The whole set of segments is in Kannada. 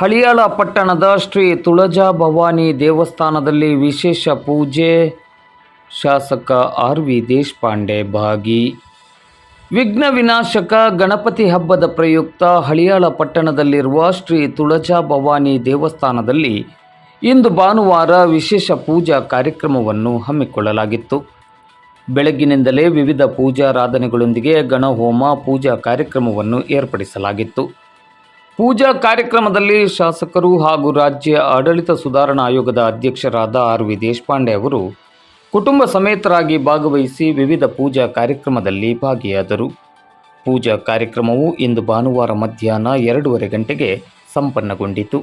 ಹಳಿಯಾಳ ಪಟ್ಟಣದ ಶ್ರೀ ತುಳಜಾ ಭವಾನಿ ದೇವಸ್ಥಾನದಲ್ಲಿ ವಿಶೇಷ ಪೂಜೆ. ಶಾಸಕ ಆರ್ ವಿ ದೇಶಪಾಂಡೆ ಭಾಗಿ. ವಿಘ್ನ ವಿನಾಶಕ ಗಣಪತಿ ಹಬ್ಬದ ಪ್ರಯುಕ್ತ ಹಳಿಯಾಳ ಪಟ್ಟಣದಲ್ಲಿರುವ ಶ್ರೀ ತುಳಜಾ ಭವಾನಿ ದೇವಸ್ಥಾನದಲ್ಲಿ ಇಂದು ಭಾನುವಾರ ವಿಶೇಷ ಪೂಜಾ ಕಾರ್ಯಕ್ರಮವನ್ನು ಹಮ್ಮಿಕೊಳ್ಳಲಾಗಿತ್ತು. ಬೆಳಗ್ಗಿನಿಂದಲೇ ವಿವಿಧ ಪೂಜಾರಾಧನೆಗಳೊಂದಿಗೆ ಗಣಹೋಮ ಪೂಜಾ ಕಾರ್ಯಕ್ರಮವನ್ನು ಏರ್ಪಡಿಸಲಾಗಿತ್ತು. ಪೂಜಾ ಕಾರ್ಯಕ್ರಮದಲ್ಲಿ ಶಾಸಕರು ಹಾಗೂ ರಾಜ್ಯ ಆಡಳಿತ ಸುಧಾರಣಾ ಆಯೋಗದ ಅಧ್ಯಕ್ಷರಾದ ಆರ್ ವಿ ದೇಶಪಾಂಡೆ ಅವರು ಕುಟುಂಬ ಸಮೇತರಾಗಿ ಭಾಗವಹಿಸಿ ವಿವಿಧ ಪೂಜಾ ಕಾರ್ಯಕ್ರಮದಲ್ಲಿ ಭಾಗಿಯಾದರು. ಪೂಜಾ ಕಾರ್ಯಕ್ರಮವು ಇಂದು ಭಾನುವಾರ ಮಧ್ಯಾಹ್ನ ಎರಡೂವರೆ ಗಂಟೆಗೆ ಸಂಪನ್ನಗೊಂಡಿತು.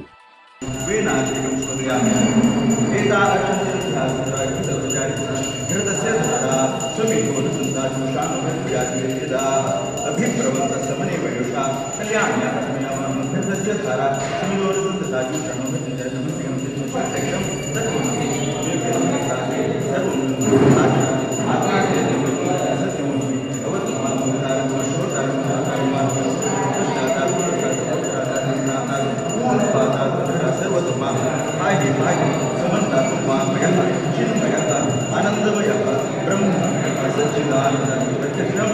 ಅಭಿಪ್ರವಂತ ಸಮನೆ ವಯುಷ ಕಲ್ಯಾಣ सदस्य द्वारा सिंगलोर से सदाजी चरणों में निर्देशनों के अंतिम कार्यक्रम आगे ब्रह्म सच्चिदानंद, प्रत्यक्षम।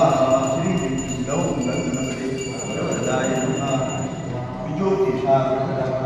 palavra, cada